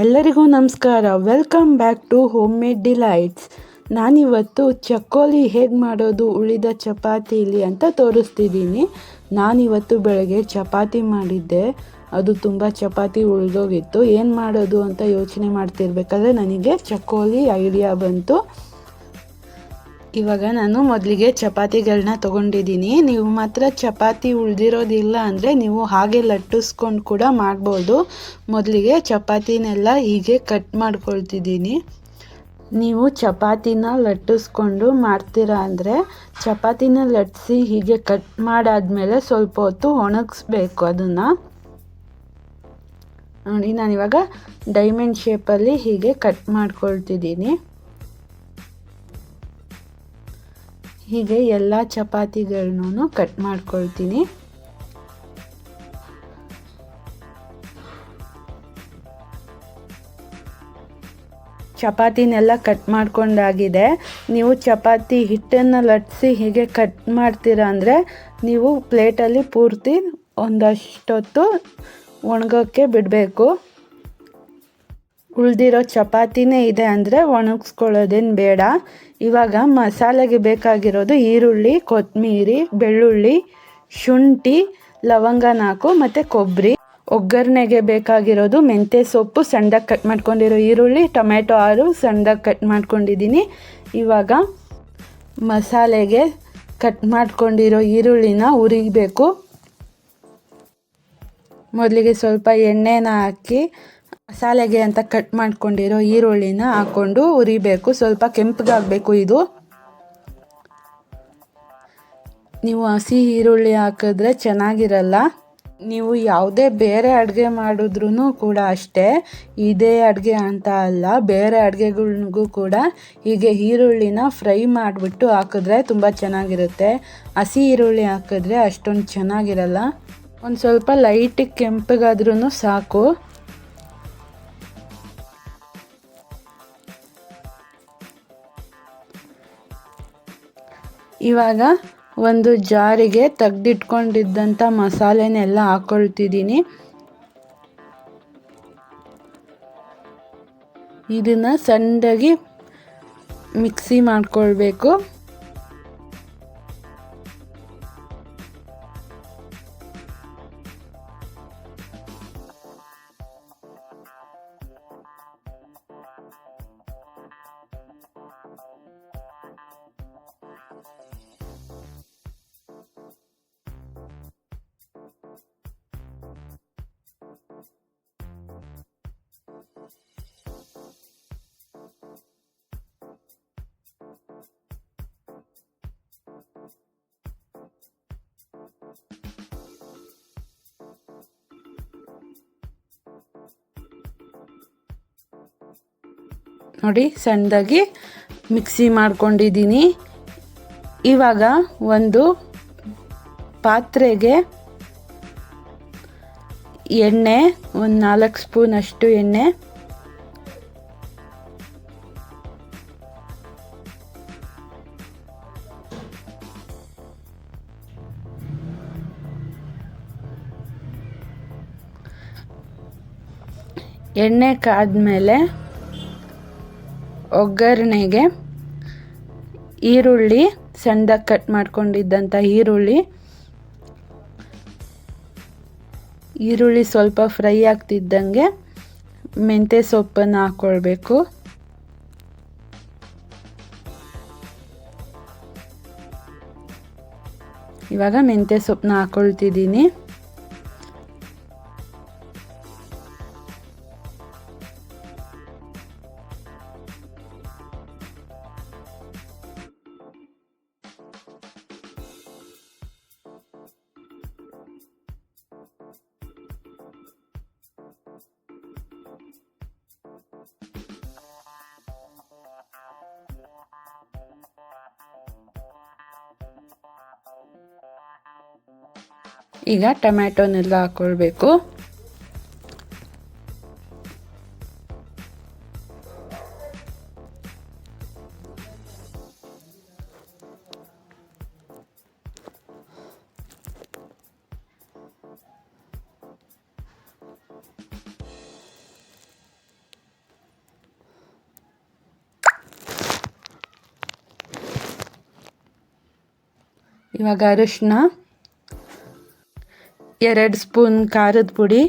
ಎಲ್ಲರಿಗೂ ನಮಸ್ಕಾರ. Welcome back to homemade delights ನಾನಿವತ್ತು ಚಕ್ಕೋಲಿ ಹೇಗೆ ಮಾಡೋದು, ಉಳಿದ ಚಪಾತಿಲಿ ಅಂತ ತೋರಿಸ್ತಿದ್ದೀನಿ. ನಾನಿವತ್ತು ಬೆಳಗ್ಗೆ ಚಪಾತಿ ಮಾಡಿದ್ದೆ. ಅದು ತುಂಬ ಚಪಾತಿ ಉಳಿದೋಗಿತ್ತು. ಏನು ಮಾಡೋದು ಅಂತ ಯೋಚನೆ ಮಾಡ್ತಿರ್ಬೇಕಾದ್ರೆ ನನಗೆ ಚಕ್ಕೋಲಿ ಐಡಿಯಾ ಬಂತು. ಇವಾಗ ನಾನು ಮೊದಲಿಗೆ ಚಪಾತಿಗಳನ್ನ ತೊಗೊಂಡಿದ್ದೀನಿ. ನೀವು ಮಾತ್ರ ಚಪಾತಿ ಉಳಿದಿರೋದಿಲ್ಲ ಅಂದರೆ ನೀವು ಹಾಗೆ ಲಟ್ಟಿಸ್ಕೊಂಡು ಕೂಡ ಮಾಡ್ಬೋದು. ಮೊದಲಿಗೆ ಚಪಾತಿನೆಲ್ಲ ಹೀಗೆ ಕಟ್ ಮಾಡ್ಕೊಳ್ತಿದ್ದೀನಿ. ನೀವು ಚಪಾತಿನ ಲಟ್ಟಿಸ್ಕೊಂಡು ಮಾಡ್ತೀರಾ ಅಂದರೆ ಚಪಾತಿನ ಲಟ್ಟಿಸಿ ಹೀಗೆ ಕಟ್ ಮಾಡಾದಮೇಲೆ ಸ್ವಲ್ಪ ಹೊತ್ತು ಒಣಗಿಸ್ಬೇಕು ಅದನ್ನು. ನೋಡಿ, ನಾನಿವಾಗ ಡೈಮಂಡ್ ಶೇಪಲ್ಲಿ ಹೀಗೆ ಕಟ್ ಮಾಡ್ಕೊಳ್ತಿದ್ದೀನಿ. ಹೀಗೆ ಎಲ್ಲ ಚಪಾತಿಗಳನ್ನೂ ಕಟ್ ಮಾಡ್ಕೊಳ್ತೀನಿ. ಚಪಾತಿನೆಲ್ಲ ಕಟ್ ಮಾಡ್ಕೊಂಡಾಗಿದೆ. ನೀವು ಚಪಾತಿ ಹಿಟ್ಟನ್ನು ಲಟ್ಟಿಸಿ ಹೀಗೆ ಕಟ್ ಮಾಡ್ತೀರಾ ಅಂದರೆ ನೀವು ಪ್ಲೇಟಲ್ಲಿ ಪೂರ್ತಿ ಒಂದಷ್ಟೊತ್ತು ಒಣಗೋಕ್ಕೆ ಬಿಡಬೇಕು. ಉಳಿದಿರೋ ಚಪಾತಿನೇ ಇದೆ ಅಂದರೆ ಒಣಗಿಸ್ಕೊಳ್ಳೋದೇನು ಬೇಡ. ಇವಾಗ ಮಸಾಲೆಗೆ ಬೇಕಾಗಿರೋದು ಈರುಳ್ಳಿ ಕೊತ್ತಂಬರಿ ಬೆಳ್ಳುಳ್ಳಿ, ಶುಂಠಿ, ಲವಂಗ ನಾಲ್ಕು ಮತ್ತು ಕೊಬ್ಬರಿ ಒಗ್ಗರಣೆಗೆ ಬೇಕಾಗಿರೋದು ಮೆಂತ್ಯ ಸೊಪ್ಪು, ಸಣ್ಣದಾಗಿ ಕಟ್ ಮಾಡ್ಕೊಂಡಿರೋ ಈರುಳ್ಳಿ ಟೊಮೆಟೊ ಆರು ಸಣ್ಣದಾಗಿ ಕಟ್ ಮಾಡ್ಕೊಂಡಿದ್ದೀನಿ. ಇವಾಗ ಮಸಾಲೆಗೆ ಕಟ್ ಮಾಡ್ಕೊಂಡಿರೋ ಈರುಳ್ಳಿನ ಉರಿಬೇಕು ಮೊದಲಿಗೆ ಸ್ವಲ್ಪ ಎಣ್ಣೆನ ಹಾಕಿ ಮಸಾಲೆಗೆ ಅಂತ ಕಟ್ ಮಾಡ್ಕೊಂಡಿರೋ ಈರುಳ್ಳಿನ ಹಾಕ್ಕೊಂಡು ಉರಿಬೇಕು ಸ್ವಲ್ಪ ಕೆಂಪಗಾಗಬೇಕು ಇದು. ನೀವು ಹಸಿ ಈರುಳ್ಳಿ ಹಾಕಿದ್ರೆ ಚೆನ್ನಾಗಿರಲ್ಲ. ನೀವು ಯಾವುದೇ ಬೇರೆ ಅಡುಗೆ ಮಾಡಿದ್ರೂ ಕೂಡ ಅಷ್ಟೇ. ಇದೇ ಅಡುಗೆ ಅಂತ ಅಲ್ಲ, ಬೇರೆ ಅಡುಗೆಗಳಿಗೂ ಕೂಡ ಹೀಗೆ ಈರುಳ್ಳಿನ ಫ್ರೈ ಮಾಡಿಬಿಟ್ಟು ಹಾಕಿದ್ರೆ ತುಂಬ ಚೆನ್ನಾಗಿರುತ್ತೆ. ಹಸಿ ಈರುಳ್ಳಿ ಹಾಕಿದ್ರೆ ಅಷ್ಟೊಂದು ಚೆನ್ನಾಗಿರಲ್ಲ. ಒಂದು ಸ್ವಲ್ಪ ಲೈಟಿಗೆ ಕೆಂಪಗಾದ್ರೂ ಸಾಕು. ಇವಾಗ ಒಂದು ಜಾರಿಗೆ ತೆಗ್ದಿಟ್ಕೊಂಡಿದ್ದಂಥ ಮಸಾಲೆನೆಲ್ಲ ಹಾಕ್ಕೊಳ್ತಿದ್ದೀನಿ ಇದನ್ನು ಸಣ್ಣದಾಗಿ ಮಿಕ್ಸಿ ಮಾಡ್ಕೊಳ್ಬೇಕು. ನೋಡಿ, ಸಣ್ಣದಾಗಿ ಮಿಕ್ಸಿ ಮಾಡ್ಕೊಂಡಿದ್ದೀನಿ. ಇವಾಗ ಒಂದು ಪಾತ್ರೆಗೆ ಎಣ್ಣೆ, ಒಂದು ನಾಲ್ಕು ಸ್ಪೂನ್ ಅಷ್ಟು ಎಣ್ಣೆ. ಎಣ್ಣೆ ಕಾದ್ಮೇಲೆ ಒಗ್ಗರಣೆಗೆ ಈರುಳ್ಳಿ ಸಣ್ಣದಾಗಿ ಕಟ್ ಮಾಡ್ಕೊಂಡಿದ್ದಂಥ ಈರುಳ್ಳಿ. ಈರುಳ್ಳಿ ಸ್ವಲ್ಪ ಫ್ರೈ ಆಗ್ತಿದ್ದಂಗೆ ಮೆಂತ್ಯ ಸೊಪ್ಪನ್ನು ಹಾಕ್ಕೊಳ್ಬೇಕು ಇವಾಗ ಮೆಂತ್ಯ ಸೊಪ್ಪನ್ನ ಹಾಕ್ಕೊಳ್ತಿದ್ದೀನಿ ಈಗ ಟೊಮ್ಯಾಟೋನೆಲ್ಲ ಹಾಕ್ಕೊಳ್ಬೇಕು ಇವಾಗ ಅರಿಶಿನ ಎರಡು ಸ್ಪೂನ್ ಖಾರದ ಪುಡಿ.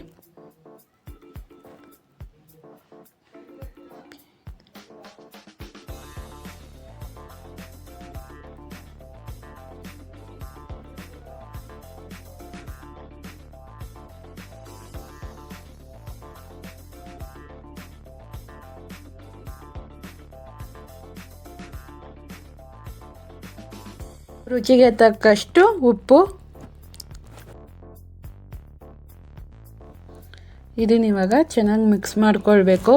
ರುಚಿಗೆ ತಕ್ಕಷ್ಟು ಉಪ್ಪು. ಇದನ್ನ ಇವಾಗ ಚೆನ್ನಾಗಿ ಮಿಕ್ಸ್ ಮಾಡ್ಕೊಳ್ಬೇಕು.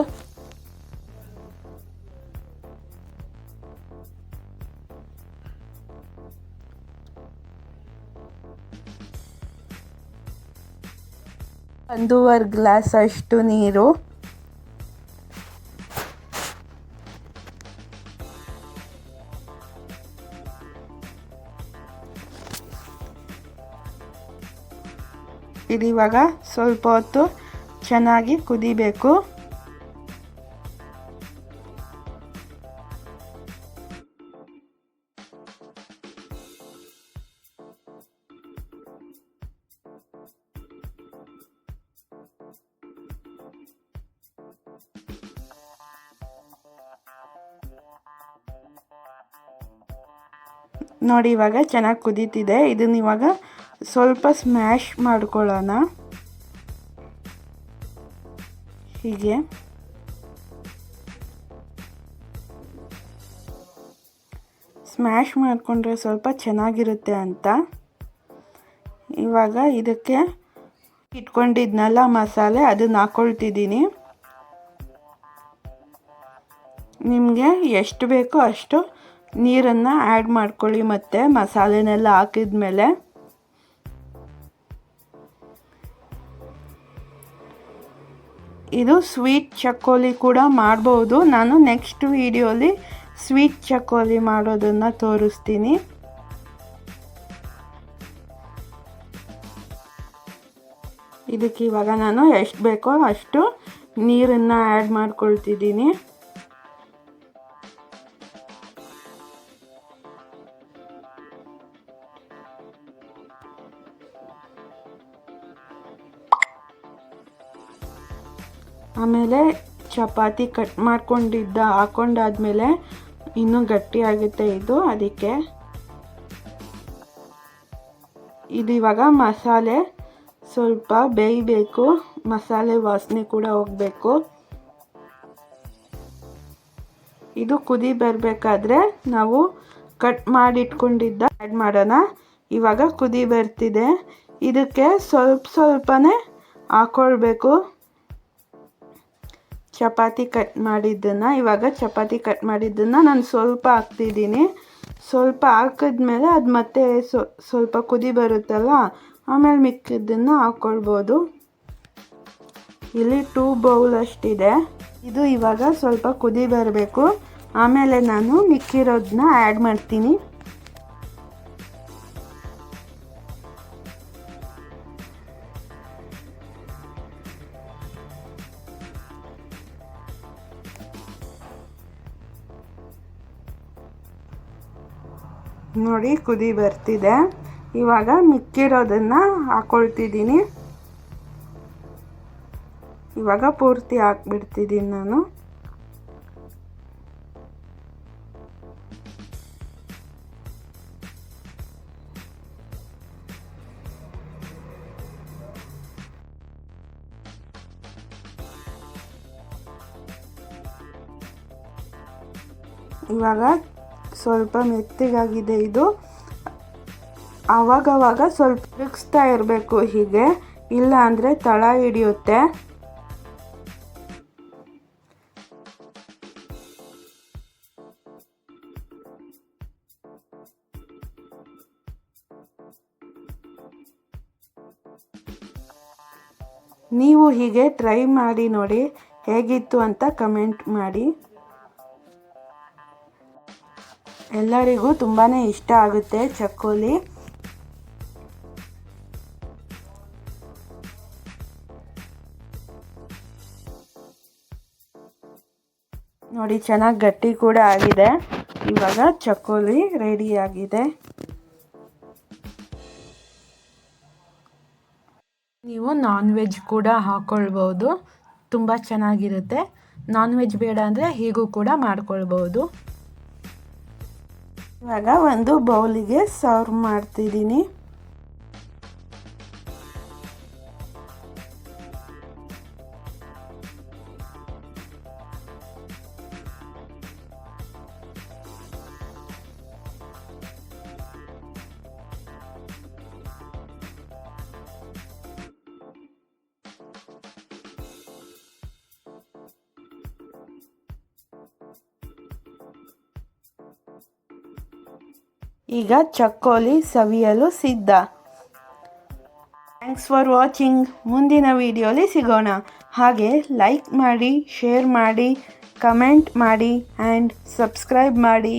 ಒಂದೂವರೆ ಗ್ಲಾಸ್ ಅಷ್ಟು ನೀರು. ಇದಿವಾಗ ಸ್ವಲ್ಪ ಹೊತ್ತು ಚೆನ್ನಾಗಿ ಕುದಿಬೇಕು. ನೋಡಿ ಇವಾಗ ಚೆನ್ನಾಗಿ ಕುದೀತಿದೆ. ಇದನ್ನ ಇವಾಗ ಸ್ವಲ್ಪ ಸ್ಮ್ಯಾಶ್ ಮಾಡ್ಕೊಳ್ಳೋಣ. ಹೀಗೆ. ಸ್ಮ್ಯಾಶ್ ಮಾಡಿಕೊಂಡ್ರೆ ಸ್ವಲ್ಪ ಚೆನ್ನಾಗಿರುತ್ತೆ ಅಂತ. ಇವಾಗ ಇದಕ್ಕೆ ಇಟ್ಕೊಂಡಿದ್ನಲ್ಲ ಮಸಾಲೆ, ಅದನ್ನ ಹಾಕ್ಕೊಳ್ತಿದ್ದೀನಿ ನಿಮಗೆ ಎಷ್ಟು ಬೇಕೋ ಅಷ್ಟು ನೀರನ್ನು ಆ್ಯಡ್ ಮಾಡ್ಕೊಳ್ಳಿ ಮತ್ತು ಮಸಾಲೆನೆಲ್ಲ ಹಾಕಿದ ಮೇಲೆ ಇದು ಸ್ವೀಟ್ ಚಕೋಲಿ ಕೂಡ ಮಾಡ್ಬೋದು. ನಾನು ನೆಕ್ಸ್ಟ್ ವಿಡಿಯೋಲಿ ಸ್ವೀಟ್ ಚಕೋಲಿ ಮಾಡೋದನ್ನು ತೋರಿಸ್ತೀನಿ. ಇದಕ್ಕೆ ಇವಾಗ ನಾನು ಎಷ್ಟು ಬೇಕೋ ಅಷ್ಟು ನೀರನ್ನು ಆ್ಯಡ್ ಮಾಡ್ಕೊಳ್ತಿದ್ದೀನಿ. ಆಮೇಲೆ ಚಪಾತಿ ಕಟ್ ಮಾಡ್ಕೊಂಡಿದ್ದ, ಹಾಕೊಂಡಾದ್ಮೇಲೆ ಇನ್ನೂ ಗಟ್ಟಿಯಾಗುತ್ತೆ ಇದು, ಅದಕ್ಕೆ. ಇದು ಇವಾಗ ಮಸಾಲೆ, ಸ್ವಲ್ಪ ಬೇಯಬೇಕು, ಮಸಾಲೆ ವಾಸನೆ ಕೂಡ ಹೋಗಬೇಕು. ಇದು ಕುದಿ ಬರಬೇಕಾದ್ರೆ ನಾವು ಕಟ್ ಮಾಡಿಟ್ಕೊಂಡಿದ್ದ ಆ್ಯಡ್ ಮಾಡೋಣ. ಇವಾಗ ಕುದಿ ಬರ್ತಿದೆ. ಇದಕ್ಕೆ ಸ್ವಲ್ಪ ಸ್ವಲ್ಪನೇ ಹಾಕ್ಕೊಳ್ಬೇಕು ಚಪಾತಿ ಕಟ್ ಮಾಡಿದ್ದನ್ನು, ಇವಾಗ ಚಪಾತಿ ಕಟ್ ಮಾಡಿದ್ದನ್ನು ನಾನು ಸ್ವಲ್ಪ ಹಾಕ್ತಿದ್ದೀನಿ. ಸ್ವಲ್ಪ ಹಾಕಿದ್ಮೇಲೆ ಅದು ಮತ್ತೆ ಸ್ವಲ್ಪ ಕುದಿ ಬರುತ್ತಲ್ಲ, ಆಮೇಲೆ ಮಿಕ್ಕಿದ್ದನ್ನು ಹಾಕ್ಕೊಳ್ಬೋದು ಇಲ್ಲಿ ಟೂ ಬೌಲ್ ಅಷ್ಟಿದೆ. ಇದು ಇವಾಗ ಸ್ವಲ್ಪ ಕುದಿ ಬರಬೇಕು. ಆಮೇಲೆ ನಾನು ಮಿಕ್ಕಿರೋದನ್ನ ಆ್ಯಡ್ ಮಾಡ್ತೀನಿ. ನೋಡಿ ಕುದಿ ಬರ್ತಿದೆ. ಇವಾಗ ಮಿಕ್ಕಿರೋದನ್ನು ಹಾಕೊಳ್ತಿದ್ದೀನಿ. ಇವಾಗ ಪೂರ್ತಿ ಹಾಕ್ಬಿಡ್ತಿದ್ದೀನಿ ನಾನು. ಇವಾಗ ಸ್ವಲ್ಪ ಮೆತ್ತಗಾಗಿದೆ ಇದು. ಆವಾಗವಾಗ ಸ್ವಲ್ಪ ತಿರುಗಿಸ್ತಾ ಇರಬೇಕು ಹೀಗೆ. ಇಲ್ಲ ಅಂದರೆ ತಳ ಹಿಡಿಯುತ್ತೆ. ನೀವು ಹೀಗೆ ಟ್ರೈ ಮಾಡಿ ನೋಡಿ ಹೇಗಿತ್ತು ಅಂತ ಕಮೆಂಟ್ ಮಾಡಿ. ಎಲ್ಲರಿಗೂ ತುಂಬಾ ಇಷ್ಟ ಆಗುತ್ತೆ ಚಕ್ಕೋಲಿ. ನೋಡಿ, ಚೆನ್ನಾಗಿ ಗಟ್ಟಿ ಕೂಡ ಆಗಿದೆ. ಇವಾಗ ಚಕ್ಕೋಲಿ ರೆಡಿ ಆಗಿದೆ. ನೀವು ನಾನ್ ವೆಜ್ ಕೂಡ ಹಾಕ್ಕೊಳ್ಬೋದು ತುಂಬ ಚೆನ್ನಾಗಿರುತ್ತೆ. ನಾನ್ ವೆಜ್ ಬೇಡ ಅಂದರೆ ಹೀಗೂ ಕೂಡ ಮಾಡ್ಕೊಳ್ಬೋದು. ಇವಾಗ ಒಂದು ಬೌಲಿಗೆ ಸರ್ವ್ ಮಾಡ್ತಿದ್ದೀನಿ. ಈಗ ಚಕ್ಕೋಲಿ ಸವಿಯಲು ಸಿದ್ಧ. ಥ್ಯಾಂಕ್ಸ್ ಫಾರ್ ವಾಚಿಂಗ್ ಮುಂದಿನ ವಿಡಿಯೋಲಿ ಸಿಗೋಣ. ಹಾಗೆ ಲೈಕ್ ಮಾಡಿ ಶೇರ್ ಮಾಡಿ ಕಮೆಂಟ್ ಮಾಡಿ ಆ್ಯಂಡ್ ಸಬ್ಸ್ಕ್ರೈಬ್ ಮಾಡಿ.